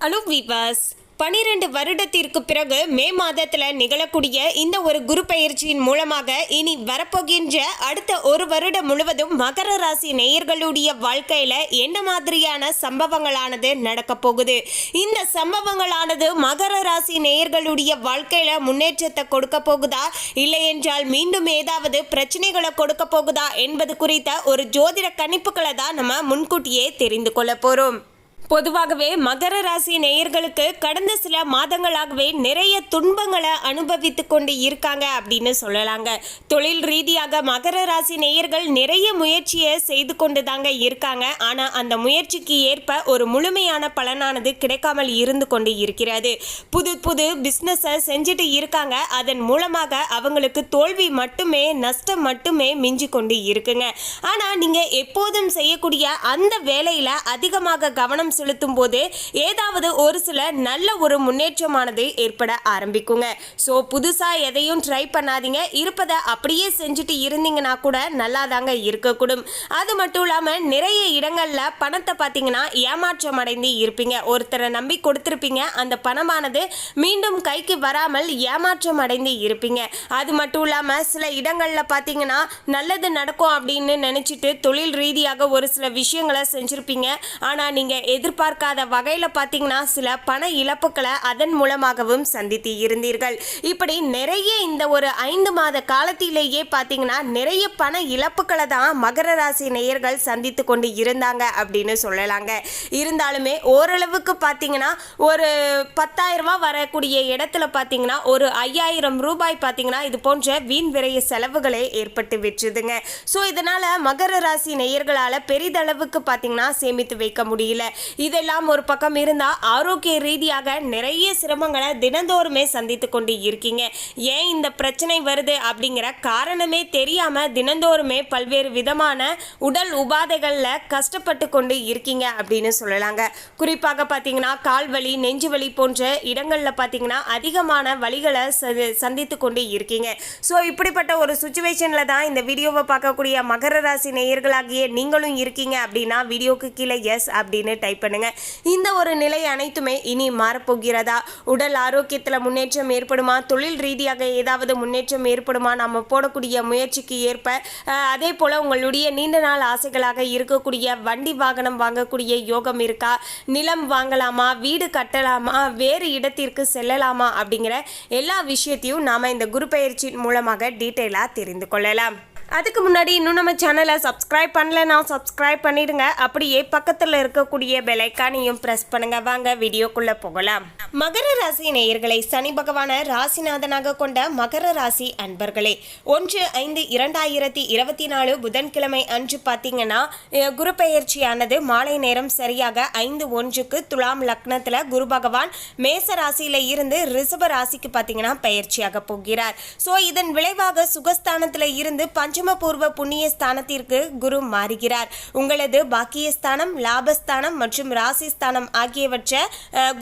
Hello விவாஸ் பனிரெண்டு வருடத்திற்கு பிறகு மே மாதத்தில் நிகழக்கூடிய இந்த ஒரு குரு பயிற்சியின் மூலமாக இனி வரப்போகின்ற அடுத்த ஒரு வருடம் முழுவதும் மகர ராசி நேயர்களுடைய வாழ்க்கையில என்ன மாதிரியான சம்பவங்களானது நடக்க போகுது? இந்த சம்பவங்களானது மகர ராசி நேயர்களுடைய வாழ்க்கையில முன்னேற்றத்தை கொடுக்க போகுதா? இல்லை என்றால் மீண்டும் ஏதாவது பிரச்சனைகளை கொடுக்க போகுதா? என்பது குறித்த ஒரு ஜோதிட கணிப்புகளை தான் நம்ம முன்கூட்டியே தெரிந்து கொள்ள போறோம். பொதுவாகவே மகர ராசி நேயர்களுக்கு கடந்த சில மாதங்களாகவே நிறைய துன்பங்களை அனுபவித்து கொண்டு இருக்காங்க அப்படின்னு சொல்லலாங்க. தொழில் ரீதியாக மகர ராசி நேயர்கள் நிறைய முயற்சியை செய்து கொண்டு தாங்க இருக்காங்க. ஆனால் அந்த முயற்சிக்கு ஏற்ப ஒரு முழுமையான பலனானது கிடைக்காமல் இருந்து கொண்டு இருக்கிறது. புது புது பிஸ்னஸை செஞ்சுட்டு இருக்காங்க. அதன் மூலமாக அவங்களுக்கு தோல்வி மட்டுமே நஷ்டம் மட்டுமே மிஞ்சி கொண்டு இருக்குங்க. ஆனால் நீங்கள் எப்போதும் செய்யக்கூடிய அந்த வேலையில் அதிகமாக கவனம் செலுத்தும் போது ஏதாவது ஒரு சில நல்ல ஒரு முன்னேற்றமானது ஏற்பட ஆரம்பிக்குங்க. ஸோ புதுசாக எதையும் ட்ரை பண்ணாதீங்க. இருப்பதை அப்படியே செஞ்சுட்டு இருந்தீங்கன்னா கூட நல்லா தாங்க இருக்கக்கூடும். அது மட்டும் இல்லாமல் நிறைய இடங்களில் பணத்தை பார்த்தீங்கன்னா ஏமாற்றம் அடைந்து இருப்பீங்க. ஒருத்தரை நம்பி கொடுத்துருப்பீங்க. அந்த பணமானது மீண்டும் கைக்கு வராமல் ஏமாற்றம் அடைந்து இருப்பீங்க. அது மட்டும் இல்லாமல் சில இடங்களில் பார்த்தீங்கன்னா நல்லது நடக்கும் அப்படின்னு நினச்சிட்டு தொழில் ரீதியாக ஒரு சில விஷயங்களை செஞ்சுருப்பீங்க. ஆனால் நீங்கள் எதிர்பார்க்காத வகையில் பார்த்தீங்கன்னா சில பண இழப்புகளை அதன் மூலமாகவும் சந்தித்து இருந்தீர்கள். இப்படி நிறைய இந்த ஒரு ஐந்து மாத காலத்திலேயே பார்த்தீங்கன்னா நிறைய பண இழப்புகளை தான் மகர ராசி நேயர்கள் சந்தித்து கொண்டு இருந்தாங்க அப்படின்னு சொல்லலாங்க. இருந்தாலுமே ஓரளவுக்கு பார்த்தீங்கன்னா ஒரு பத்தாயிரம் ரூபாய் வரக்கூடிய இடத்துல பார்த்தீங்கன்னா ஒரு ஐயாயிரம் ரூபாய் பார்த்தீங்கன்னா இது போன்ற வீண் விரைய செலவுகளே ஏற்பட்டு விற்றுதுங்க ஸோ இதனால் மகர ராசி நேயர்களால் பெரிதளவுக்கு பார்த்தீங்கன்னா சேமித்து வைக்க முடியல. இதெல்லாம் ஒரு பக்கம் இருந்தால் ஆரோக்கிய ரீதியாக நிறைய சிரமங்களை தினந்தோறுமே சந்தித்து கொண்டு இருக்கீங்க. ஏன் இந்த பிரச்சனை வருது அப்படிங்கிற காரணமே தெரியாமல் தினந்தோறுமே பல்வேறு விதமான உடல் உபாதைகளில் கஷ்டப்பட்டு கொண்டு இருக்கீங்க அப்படின்னு சொல்லலாங்க. குறிப்பாக பார்த்தீங்கன்னா கால் வலி நெஞ்சு வலி போன்ற இடங்களில் பார்த்தீங்கன்னா அதிகமான வலிகளை ச- சந்தித்து கொண்டு இருக்கீங்க. ஸோ இப்படிப்பட்ட ஒரு சுச்சுவேஷனில் தான் இந்த வீடியோவை பார்க்கக்கூடிய மகர ராசி நேயர்களாகிய நீங்களும் இருக்கீங்க அப்படின்னா வீடியோக்கு கீழே எஸ் அப்படின்னு டைப் பண்ணுங்க. இந்த ஒரு நிலை அனைத்துமே இனி மாறப்போகிறதா? உடல் ஆரோக்கியத்தில் முன்னேற்றம் ஏற்படுமா? தொழில் ரீதியாக ஏதாவது முன்னேற்றம் ஏற்படுமா? நம்ம போடக்கூடிய முயற்சிக்கு ஏற்ப அதே போல் உங்களுடைய நீண்ட நாள் ஆசைகளாக இருக்கக்கூடிய வண்டி வாகனம் வாங்கக்கூடிய யோகம் இருக்கா? நிலம் வாங்கலாமா? வீடு கட்டலாமா? வேறு இடத்திற்கு செல்லலாமா? அப்படிங்கிற எல்லா விஷயத்தையும் நாம் இந்த குரு பயிற்சியின் மூலமாக டீட்டெயிலாக தெரிந்து கொள்ளலாம். அதுக்கு முன்னாடி இன்னும் நம்ம சேனலை சப்ஸ்கிரைப் பண்ணலன்னா சப்ஸ்கிரைப் பண்ணிடுங்க. அப்படியே பக்கத்தில் இருக்கக்கூடிய பெலைக்கானையும் ப்ரெஸ் பண்ணுங்க. வாங்க வீடியோக்குள்ளே போகலாம். மகர ராசி நேயர்களை சனி பகவான ராசிநாதனாக கொண்ட மகர ராசி அன்பர்களே ஒன்று ஐந்து இரண்டாயிரத்தி இருபத்தி நாலு புதன்கிழமை அன்று பார்த்தீங்கன்னா குரு பெயர்ச்சியானது மாலை நேரம் சரியாக ஐந்து ஒன்றுக்கு துலாம் லக்னத்தில் குரு பகவான் மேச ராசியில் இருந்து ரிசப ராசிக்கு பார்த்தீங்கன்னா பயிற்சியாக போகிறார். ஸோ இதன் விளைவாக சுகஸ்தானத்தில் இருந்து பஞ்ச பூர்வ புண்ணிய ஸ்தானத்திற்கு குரு மாறுகிறார். உங்களது பாக்கியஸ்தானம் லாபஸ்தானம் மற்றும் ராசிஸ்தானம் ஆகியவற்றை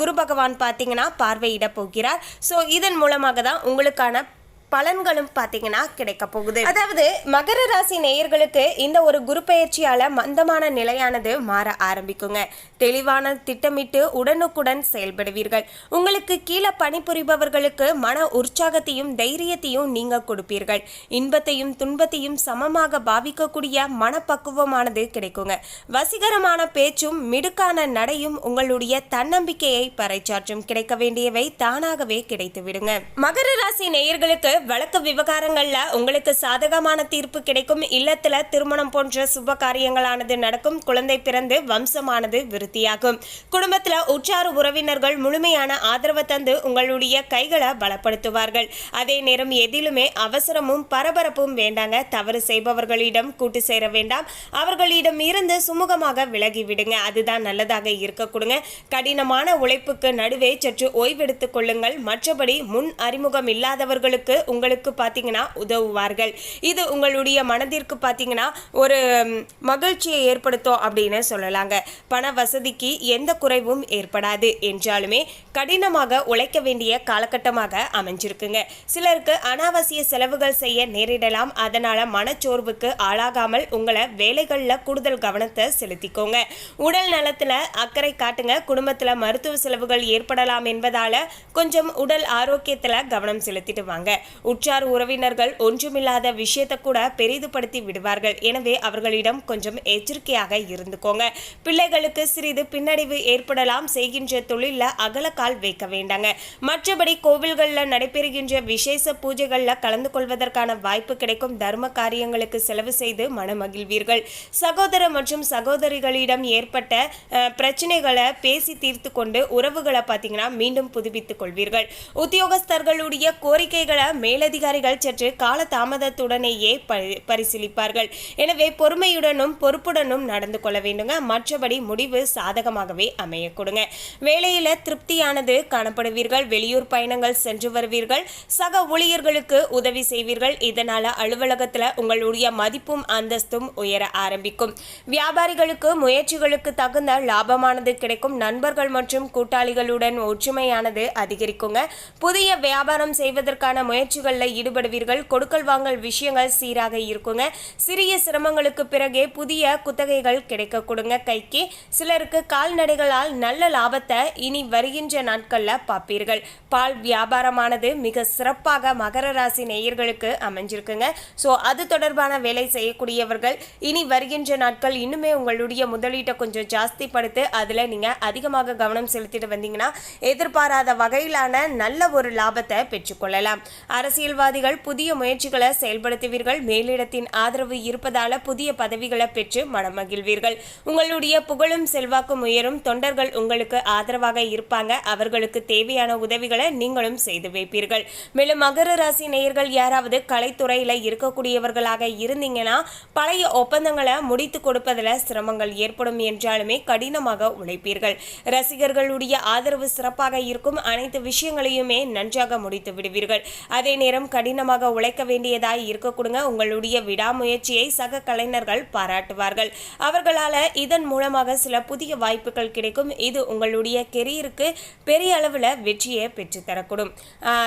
குரு பகவான் பார்த்தீங்கன்னா பார்வையிட போகிறார். ஸோ இதன் மூலமாக தான் உங்களுக்கான பலன்களும் பார்த்தீங்கன்னா கிடைக்க போகுது. அதாவது மகர ராசி நேயர்களுக்கு இந்த ஒரு குரு பெயர்ச்சியால மந்தமான நிலையானது மாற ஆரம்பிக்குங்க. தெளிவான திட்டமிட்டு உடனுக்குடன் செயல்படுவீர்கள். உங்களுக்கு கீழே பணிபுரிபவர்களுக்கு மன உற்சாகத்தையும் தைரியத்தையும் நீங்க கொடுப்பீர்கள். இன்பத்தையும் துன்பத்தையும் சமமாக பாவிக்கக்கூடிய மனப்பக்குவமானது கிடைக்குங்க. வசீகரமான பேச்சும் மிடுக்கான நடையும் உங்களுடைய தன்னம்பிக்கையை பறைச்சாற்றும் கிடைக்க வேண்டியவை தானாகவே கிடைத்து விடுங்க. மகர ராசி நேயர்களுக்கு வழக்கு விவகாரங்கள்ல உங்களுக்கு சாதகமான தீர்ப்பு கிடைக்கும். இல்லத்துல திருமணம் போன்ற சுப காரியங்களானது நடக்கும். குழந்தை பிறந்து வம்சமானது விருத்தி. விருத்தியாகும் குடும்பத்துல உற்றார் உறவினர்கள் முழுமையான ஆதரவை தந்து உங்களுடைய கைகளை பலப்படுத்துவார்கள். அதே நேரம் எதிலுமே அவசரமும் பரபரப்பும் வேண்டாங்க. தவறு செய்பவர்களிடம் கூட்டு சேர வேண்டாம். அவர்களிடம் இருந்து சுமூகமாக விலகி விடுங்க. அதுதான் நல்லதாக இருக்க கொடுங்க. கடினமான உழைப்புக்கு நடுவே சற்று ஓய்வெடுத்துக் கொள்ளுங்கள். மற்றபடி முன் அறிமுகம் இல்லாதவர்களுக்கு உங்களுக்கு பார்த்தீங்கன்னா உதவுவார்கள். இது உங்களுடைய மனதிற்கு பார்த்தீங்கன்னா ஒரு மகிழ்ச்சியை ஏற்படுத்தும் அப்படின்னு சொல்லலாங்க. பண வசதி வசதிக்கு எந்த குறைவும் ஏற்படாது என்றாலுமே கடினமாக உழைக்க வேண்டிய காலகட்டமாக அமைஞ்சிருக்குங்க. சிலருக்கு அனாவசிய செலவுகள் செய்ய நேரிடலாம். அதனால மனச்சோர்வுக்கு ஆளாகாமல் உங்களை வேலைகளில் கூடுதல் கவனத்தை செலுத்திக்கோங்க. உடல் நலத்துல அக்கறை காட்டுங்க. குடும்பத்துல மருத்துவ செலவுகள் ஏற்படலாம் என்பதால கொஞ்சம் உடல் ஆரோக்கியத்துல கவனம் செலுத்திட்டு வாங்க. உற்றார் உறவினர்கள் ஒன்றுமில்லாத விஷயத்தை கூட பெரிதுபடுத்தி விடுவார்கள். எனவே அவர்களிடம் கொஞ்சம் எச்சரிக்கையாக இருந்துக்கோங்க. பிள்ளைகளுக்கு சிறிது பின்னடைவு ஏற்படலாம். செய்கின்ற தொழிலில் அகலக்கால் வைக்க வேண்டாங்க. மற்றபடி கோவில்களில் நடைபெறுகின்ற விசேஷ பூஜைகளில் கலந்து கொள்வதற்கான வாய்ப்பு கிடைக்கும். தர்ம காரியங்களுக்கு செலவு செய்து மனமகிழ்வீர்கள். சகோதர மற்றும் சகோதரிகளிடம் ஏற்பட்ட பிரச்சனைகளை பேசி தீர்த்து கொண்டு உறவுகளை பார்த்தீங்கன்னா மீண்டும் புதுப்பித்துக் கொள்வீர்கள். உத்தியோகஸ்தர்களுடைய கோரிக்கைகளை மேலதிகாரிகள் சற்று கால தாமதத்துடனேயே பரிசீலிப்பார்கள். எனவே பொறுமையுடனும் பொறுப்புடனும் நடந்து கொள்ள வேண்டுங்க. மற்றபடி முடிவு சாதகமாகவே அமைய கொடுங்க வேலையில திருப்தியானது காணப்படுவீர்கள். வெளியூர் பயணங்கள் சென்று வருவீர்கள். சக ஊழியர்களுக்கு உதவி செய்வீர்கள். இதனால அலுவலகத்துல உங்களுடைய மதிப்பும் அந்தஸ்தும் உயர ஆரம்பிக்கும். வியாபாரிகளுக்கு முயற்சிகளுக்கு தகுந்த லாபமானது கிடைக்கும். நண்பர்கள் மற்றும் கூட்டாளிகளுடன் ஒற்றுமையானது அதிகரிக்குங்க. புதிய வியாபாரம் செய்வதற்கான முயற்சிகளில் ஈடுபடுவீர்கள். கொடுக்கல் வாங்கல் விஷயங்கள் சீராக இருக்குங்க. சிறிய சிரமங்களுக்கு பிறகே புதிய குத்தகைகள் கிடைக்க கொடுங்க கைக்கு. சிலர் சிலருக்கு கால்நடைகளால் நல்ல லாபத்தை இனி வருகின்ற நாட்களில் பார்ப்பீர்கள். பால் வியாபாரமானது மிக சிறப்பாக மகர ராசி நேயர்களுக்கு அமைஞ்சிருக்குங்க. ஸோ அது தொடர்பான வேலை செய்யக்கூடியவர்கள் இனி வருகின்ற நாட்கள் இன்னுமே உங்களுடைய முதலீட்டை கொஞ்சம் ஜாஸ்தி படுத்து அதில் நீங்கள் அதிகமாக கவனம் செலுத்திட்டு வந்தீங்கன்னா எதிர்பாராத வகையிலான நல்ல ஒரு லாபத்தை பெற்றுக்கொள்ளலாம் அரசியல்வாதிகள் புதிய முயற்சிகளை செயல்படுத்துவீர்கள். மேலிடத்தின் ஆதரவு இருப்பதால புதிய பதவிகளை பெற்று மனமகிழ்வீர்கள். உங்களுடைய புகழும் செல்வாக்கும் உயரும் தொண்டர்கள் உங்களுக்கு ஆதரவாக இருப்பாங்க. அவர்களுக்கு தேவையான உதவிகளை நீங்களும் செய்து வைப்பீர்கள். மேலும் மகர ராசி நேயர்கள் யாராவது கலைத்துறையில இருக்கக்கூடியவர்களாக இருந்தீங்கன்னா பழைய ஒப்பந்தங்களை முடித்து கொடுப்பதில் சிரமங்கள் ஏற்படும் என்றாலுமே கடினமாக உழைப்பீர்கள். ரசிகர்களுடைய ஆதரவு சிறப்பாக இருக்கும். அனைத்து விஷயங்களையுமே நன்றாக முடித்து விடுவீர்கள். அதே நேரம் கடினமாக உழைக்க வேண்டியதாய் இருக்கக்கூடுங்க. உங்களுடைய விடாமுயற்சியை சக கலைஞர்கள் பாராட்டுவார்கள். அவர்களால இதன் மூலமாக சில புதிய வாய்ப்புகள் கிடைக்கும். இது உங்களுடைய கெரியருக்கு பெரிய அளவில் வெற்றியை பெற்றுத்தரக்கூடும். தரக்கூடும்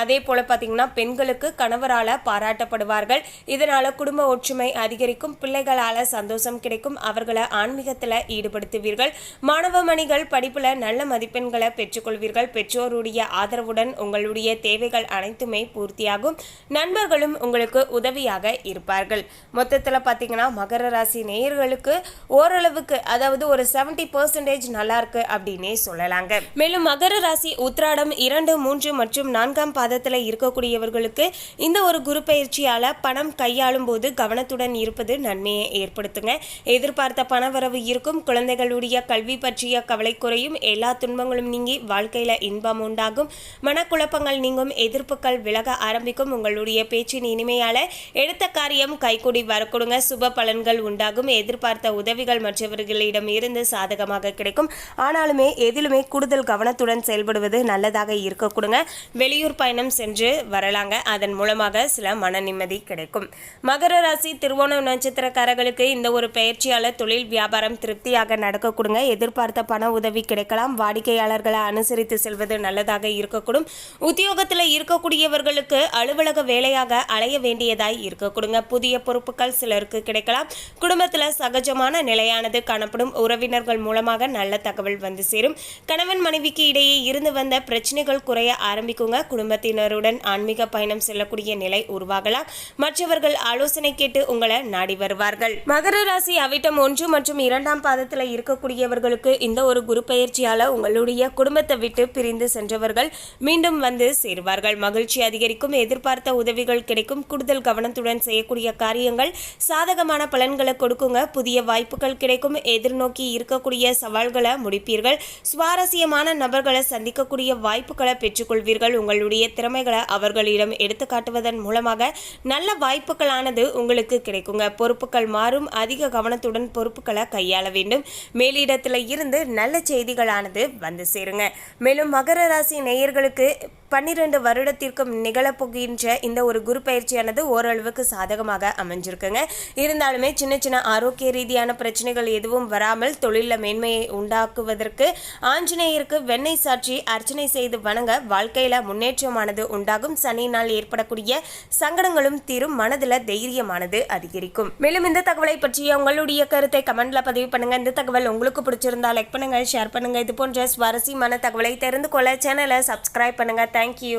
அதே போல பார்த்தீங்கன்னா பெண்களுக்கு கணவரால பாராட்டப்படுவார்கள். இதனால குடும்ப ஒற்றுமை அதிகரிக்கும். பிள்ளைகளால சந்தோஷம் கிடைக்கும். அவர்களை ஆன்மீகத்தில் ஈடுபடுத்துவீர்கள். மாணவ மணிகள் படிப்புல நல்ல மதிப்பெண்களை பெற்றுக்கொள்வீர்கள். பெற்றோருடைய ஆதரவுடன் உங்களுடைய தேவைகள் அனைத்துமே பூர்த்தியாகும். நண்பர்களும் உங்களுக்கு உதவியாக இருப்பார்கள். மொத்தத்தில் பார்த்தீங்கன்னா மகர ராசி நேயர்களுக்கு ஓரளவுக்கு அதாவது ஒரு செவன்டி பர்சன்டேஜ் நல்லா இருக்கு அப்படின்னே சொல்லலாங்க. மேலும் மகர ராசி உத்ராடம் இரண்டு மூன்று மற்றும் நான்காம் பாதத்தில் இருக்கக்கூடியவர்களுக்கு இந்த ஒரு குரு பயிற்சியால பணம் கையாளும் போது கவனத்துடன் இருப்பது நன்மையை ஏற்படுத்துங்க. எதிர்பார்த்த பணவரவு இருக்கும். குழந்தைகளுடைய கல்வி பற்றிய கவலை குறையும். எல்லா துன்பங்களும் நீங்கி வாழ்க்கையில இன்பம் உண்டாகும். மனக்குழப்பங்கள் நீங்கும். எதிர்ப்புகள் விலக ஆரம்பிக்கும். உங்களுடைய பேச்சின் இனிமையால் எடுத்த காரியம் கைகூடி வரக்கூடுங்க சுப பலன்கள் உண்டாகும். எதிர்பார்த்த உதவிகள் மற்றவர்களிடம் இருந்து சாதகமாக கிடைக்கும். ஆனாலுமே எதிலுமே கூடுதல் கவனத்துடன் செயல்படுவது நல்லதாக இருக்க கொடுங்க வெளியூர் பயணம் சென்று வரலாங்க. அதன் மூலமாக சில மன நிம்மதி கிடைக்கும். மகர ராசி திருவோண நட்சத்திரக்காரர்களுக்கு இந்த ஒரு பயிற்சியாளர் தொழில் வியாபாரம் திருப்தியாக நடக்க கொடுங்க எதிர்பார்த்த பண உதவி கிடைக்கலாம். வாடிக்கையாளர்களை அனுசரித்து செல்வது நல்லதாக இருக்கக்கூடும். உத்தியோகத்தில் இருக்கக்கூடியவர்களுக்கு அலுவலக வேலையாக அலைய வேண்டியதாய் இருக்க கொடுங்க புதிய பொறுப்புகள் சிலருக்கு கிடைக்கலாம். குடும்பத்தில் சகஜமான நிலையானது காணப்படும். உறவினர்கள் மூலம் மூலமாக நல்ல தகவல் வந்து சேரும். கணவன் மனைவிக்கு இடையே இருந்து வந்த பிரச்சனைகள் குறைய ஆரம்பிக்குங்க. குடும்பத்தினருடன் ஆன்மீக பயணம் செல்லக்கூடிய நிலை உருவாகலாம். மற்றவர்கள் ஆலோசனை கேட்டு உங்களை நாடி வருவார்கள். மகர ராசி அவிட்டம் ஒன்று மற்றும் இரண்டாம் பாதத்தில் இருக்கக்கூடியவர்களுக்கு இந்த ஒரு குரு பயிற்சியால் உங்களுடைய குடும்பத்தை விட்டு பிரிந்து சென்றவர்கள் மீண்டும் வந்து சேருவார்கள். மகிழ்ச்சி அதிகரிக்கும் எதிர்பார்த்த உதவிகள் கிடைக்கும். கூடுதல் கவனத்துடன் செய்யக்கூடிய காரியங்கள் சாதகமான பலன்களை கொடுக்குங்க. புதிய வாய்ப்புகள் கிடைக்கும். எதிர்நோக்கி இருக்கக்கூடிய சவால்களை முடிப்பீர்கள். சுவாரஸ்யமான நபர்களை சந்திக்கக்கூடிய வாய்ப்புகளை பெற்றுக்கொள்வீர்கள். உங்களுடைய திறமைகளை அவர்களிடம் எடுத்து காட்டுவதன் மூலமாக நல்ல வாய்ப்புகளானது உங்களுக்கு கிடைக்குங்க. பொறுப்புகள் மாறும். அதிக கவனத்துடன் பொறுப்புகளை கையாள வேண்டும். மேலிடத்தில் இருந்து நல்ல செய்திகளானது வந்து சேருங்க. மேலும் மகர ராசி நேயர்களுக்கு பன்னிரண்டு வருடத்திற்கும் நிகழப்போகின்ற இந்த ஒரு குரு பயிற்சியானது ஓரளவுக்கு சாதகமாக அமைஞ்சிருக்குங்க. இருந்தாலுமே சின்ன சின்ன ஆரோக்கிய ரீதியான பிரச்சனைகள் எதுவும் வராமல் தொழிலில் மேன்மையை உண்டாக்குவதற்கு ஆஞ்சநேயருக்கு வெண்ணெய் சாற்றி அர்ச்சனை செய்து வணங்க வாழ்க்கையில் முன்னேற்றமானது உண்டாகும். சனியினால் ஏற்படக்கூடிய சங்கடங்களும் தீரும். மனதில் தைரியமானது அதிகரிக்கும். மேலும் இந்த தகவலை பற்றிய உங்களுடைய கருத்தை கமெண்ட்ல பதிவு பண்ணுங்க. இந்த தகவல் உங்களுக்கு பிடிச்சிருந்தா லைக் பண்ணுங்க ஷேர் பண்ணுங்க. இது போன்ற சுவாரஸ்யமான தகவலை தெரிந்து கொள்ள சேனலை சப்ஸ்கிரைப் பண்ணுங்க. தேங்க்யூ